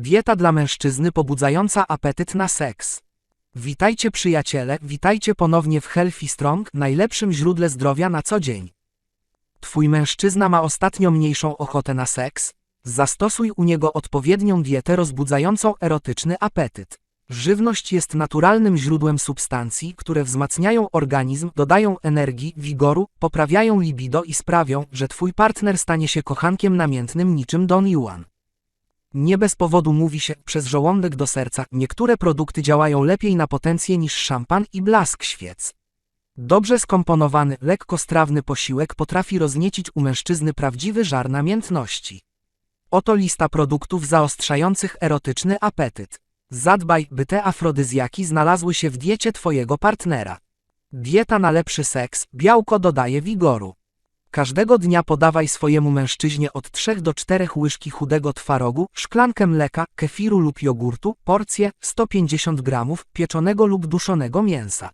Dieta dla mężczyzny pobudzająca apetyt na seks. Witajcie przyjaciele, witajcie ponownie w Healthy Strong, najlepszym źródle zdrowia na co dzień. Twój mężczyzna ma ostatnio mniejszą ochotę na seks? Zastosuj u niego odpowiednią dietę rozbudzającą erotyczny apetyt. Żywność jest naturalnym źródłem substancji, które wzmacniają organizm, dodają energii, wigoru, poprawiają libido i sprawią, że twój partner stanie się kochankiem namiętnym niczym Don Juan. Nie bez powodu mówi się, przez żołądek do serca, niektóre produkty działają lepiej na potencję niż szampan i blask świec. Dobrze skomponowany, lekkostrawny posiłek potrafi rozniecić u mężczyzny prawdziwy żar namiętności. Oto lista produktów zaostrzających erotyczny apetyt. Zadbaj, by te afrodyzjaki znalazły się w diecie twojego partnera. Dieta na lepszy seks, białko dodaje wigoru. Każdego dnia podawaj swojemu mężczyźnie od 3 do 4 łyżki chudego twarogu, szklankę mleka, kefiru lub jogurtu, porcję 150 gramów pieczonego lub duszonego mięsa.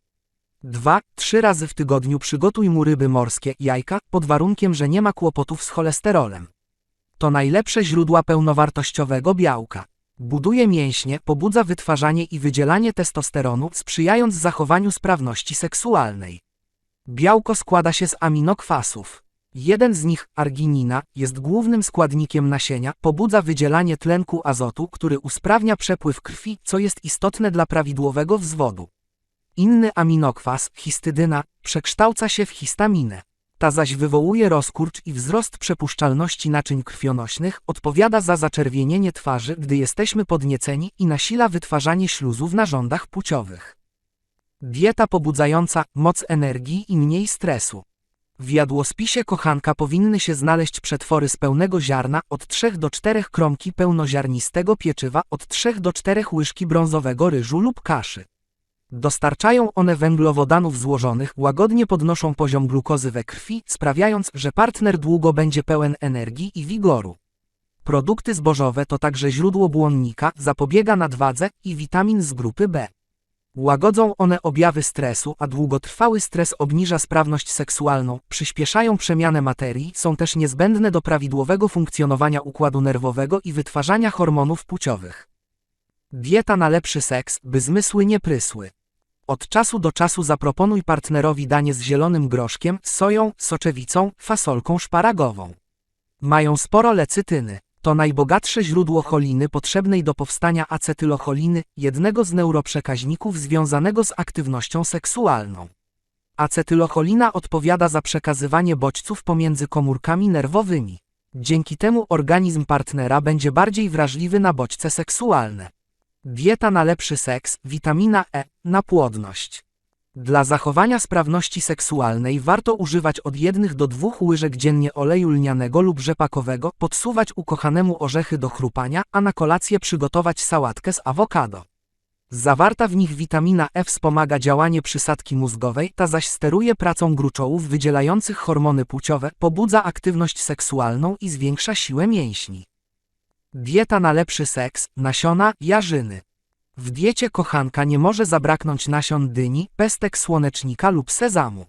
2. Trzy razy w tygodniu przygotuj mu ryby morskie, jajka, pod warunkiem, że nie ma kłopotów z cholesterolem. To najlepsze źródła pełnowartościowego białka. Buduje mięśnie, pobudza wytwarzanie i wydzielanie testosteronu, sprzyjając zachowaniu sprawności seksualnej. Białko składa się z aminokwasów. Jeden z nich, arginina, jest głównym składnikiem nasienia, pobudza wydzielanie tlenku azotu, który usprawnia przepływ krwi, co jest istotne dla prawidłowego wzwodu. Inny aminokwas, histydyna, przekształca się w histaminę. Ta zaś wywołuje rozkurcz i wzrost przepuszczalności naczyń krwionośnych, odpowiada za zaczerwienienie twarzy, gdy jesteśmy podnieceni i nasila wytwarzanie śluzu w narządach płciowych. Dieta pobudzająca, moc energii i mniej stresu. W jadłospisie kochanka powinny się znaleźć przetwory z pełnego ziarna od 3 do 4 kromki pełnoziarnistego pieczywa od 3 do 4 łyżki brązowego ryżu lub kaszy. Dostarczają one węglowodanów złożonych, łagodnie podnoszą poziom glukozy we krwi, sprawiając, że partner długo będzie pełen energii i wigoru. Produkty zbożowe to także źródło błonnika, zapobiega nadwadze i witamin z grupy B. Łagodzą one objawy stresu, a długotrwały stres obniża sprawność seksualną, przyspieszają przemianę materii, są też niezbędne do prawidłowego funkcjonowania układu nerwowego i wytwarzania hormonów płciowych. Dieta na lepszy seks, by zmysły nie prysły. Od czasu do czasu zaproponuj partnerowi danie z zielonym groszkiem, soją, soczewicą, fasolką szparagową. Mają sporo lecytyny. To najbogatsze źródło choliny potrzebnej do powstania acetylocholiny, jednego z neuroprzekaźników związanego z aktywnością seksualną. Acetylocholina odpowiada za przekazywanie bodźców pomiędzy komórkami nerwowymi. Dzięki temu organizm partnera będzie bardziej wrażliwy na bodźce seksualne. Dieta na lepszy seks, witamina E, na płodność. Dla zachowania sprawności seksualnej warto używać od jednych do dwóch łyżek dziennie oleju lnianego lub rzepakowego, podsuwać ukochanemu orzechy do chrupania, a na kolację przygotować sałatkę z awokado. Zawarta w nich witamina E wspomaga działanie przysadki mózgowej, ta zaś steruje pracą gruczołów wydzielających hormony płciowe, pobudza aktywność seksualną i zwiększa siłę mięśni. Dieta na lepszy seks, nasiona, jarzyny. W diecie kochanka nie może zabraknąć nasion dyni, pestek słonecznika lub sezamu.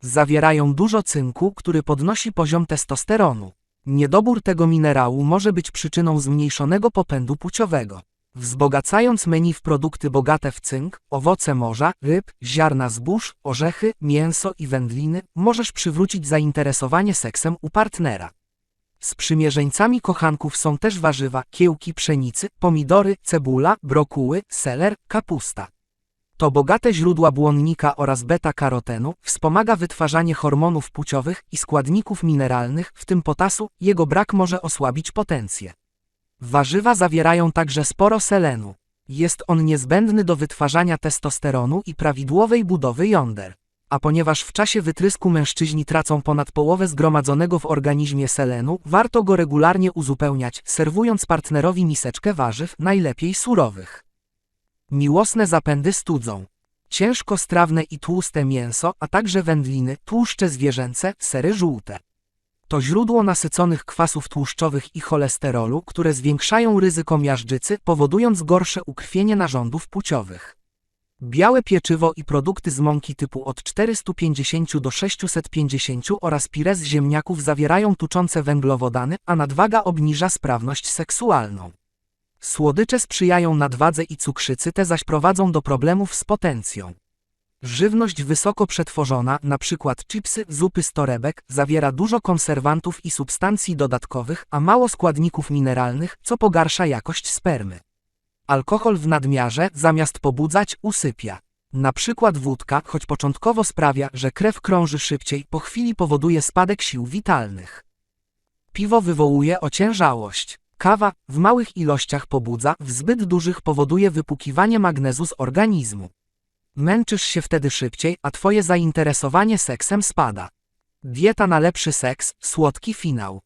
Zawierają dużo cynku, który podnosi poziom testosteronu. Niedobór tego minerału może być przyczyną zmniejszonego popędu płciowego. Wzbogacając menu w produkty bogate w cynk, owoce morza, ryb, ziarna zbóż, orzechy, mięso i wędliny, możesz przywrócić zainteresowanie seksem u partnera. Sprzymierzeńcami kochanków są też warzywa, kiełki pszenicy, pomidory, cebula, brokuły, seler, kapusta. To bogate źródła błonnika oraz beta-karotenu, wspomaga wytwarzanie hormonów płciowych i składników mineralnych, w tym potasu, jego brak może osłabić potencję. Warzywa zawierają także sporo selenu. Jest on niezbędny do wytwarzania testosteronu i prawidłowej budowy jąder. A ponieważ w czasie wytrysku mężczyźni tracą ponad połowę zgromadzonego w organizmie selenu, warto go regularnie uzupełniać, serwując partnerowi miseczkę warzyw, najlepiej surowych. Miłosne zapędy studzą. Ciężkostrawne i tłuste mięso, a także wędliny, tłuszcze zwierzęce, sery żółte. To źródło nasyconych kwasów tłuszczowych i cholesterolu, które zwiększają ryzyko miażdżycy, powodując gorsze ukrwienie narządów płciowych. Białe pieczywo i produkty z mąki typu od 450 do 650 oraz pire z ziemniaków zawierają tuczące węglowodany, a nadwaga obniża sprawność seksualną. Słodycze sprzyjają nadwadze i cukrzycy, te zaś prowadzą do problemów z potencją. Żywność wysoko przetworzona, np. chipsy, zupy z torebek, zawiera dużo konserwantów i substancji dodatkowych, a mało składników mineralnych, co pogarsza jakość spermy. Alkohol w nadmiarze, zamiast pobudzać, usypia. Na przykład wódka, choć początkowo sprawia, że krew krąży szybciej, po chwili powoduje spadek sił witalnych. Piwo wywołuje ociężałość. Kawa w małych ilościach pobudza, w zbyt dużych powoduje wypłukiwanie magnezu z organizmu. Męczysz się wtedy szybciej, a twoje zainteresowanie seksem spada. Dieta na lepszy seks, słodki finał.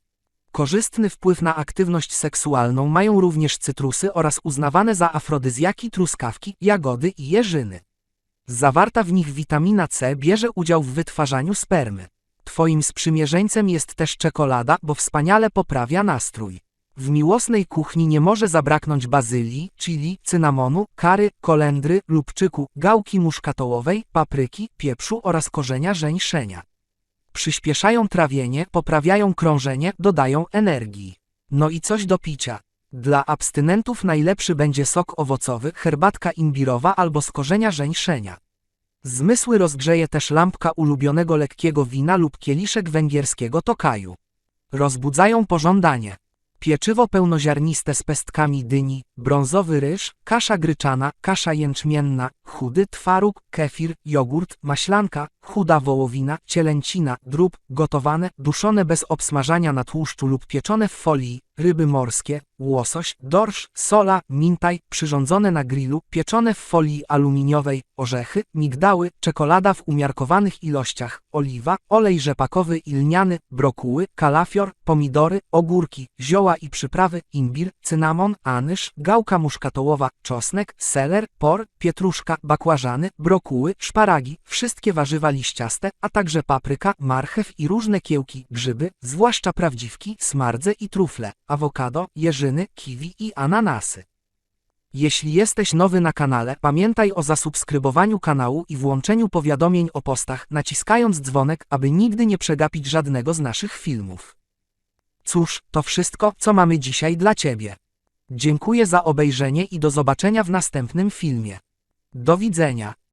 Korzystny wpływ na aktywność seksualną mają również cytrusy oraz uznawane za afrodyzjaki truskawki, jagody i jeżyny. Zawarta w nich witamina C bierze udział w wytwarzaniu spermy. Twoim sprzymierzeńcem jest też czekolada, bo wspaniale poprawia nastrój. W miłosnej kuchni nie może zabraknąć bazylii, chili, cynamonu, kary, kolendry, lubczyku, gałki muszkatołowej, papryki, pieprzu oraz korzenia żeńszenia. Przyspieszają trawienie, poprawiają krążenie, dodają energii. No i coś do picia. Dla abstynentów najlepszy będzie sok owocowy, herbatka imbirowa albo z korzenia żeńszenia. Zmysły rozgrzeje też lampka ulubionego lekkiego wina lub kieliszek węgierskiego tokaju. Rozbudzają pożądanie. Pieczywo pełnoziarniste z pestkami dyni, brązowy ryż, kasza gryczana, kasza jęczmienna, chudy twaróg, kefir, jogurt, maślanka, chuda wołowina, cielęcina, drób, gotowane, duszone bez obsmażania na tłuszczu lub pieczone w folii, ryby morskie, łosoś, dorsz, sola, mintaj, przyrządzone na grillu, pieczone w folii aluminiowej, orzechy, migdały, czekolada w umiarkowanych ilościach, oliwa, olej rzepakowy i lniany, brokuły, kalafior, pomidory, ogórki, zioła i przyprawy, imbir, cynamon, anyż, gałka muszkatołowa, czosnek, seler, por, pietruszka, bakłażany, brokuły, szparagi, wszystkie warzywa liściaste, a także papryka, marchew i różne kiełki, grzyby, zwłaszcza prawdziwki, smardze i trufle, awokado, jeżyny, kiwi i ananasy. Jeśli jesteś nowy na kanale, pamiętaj o zasubskrybowaniu kanału i włączeniu powiadomień o postach, naciskając dzwonek, aby nigdy nie przegapić żadnego z naszych filmów. Cóż, to wszystko, co mamy dzisiaj dla Ciebie. Dziękuję za obejrzenie i do zobaczenia w następnym filmie. Do widzenia.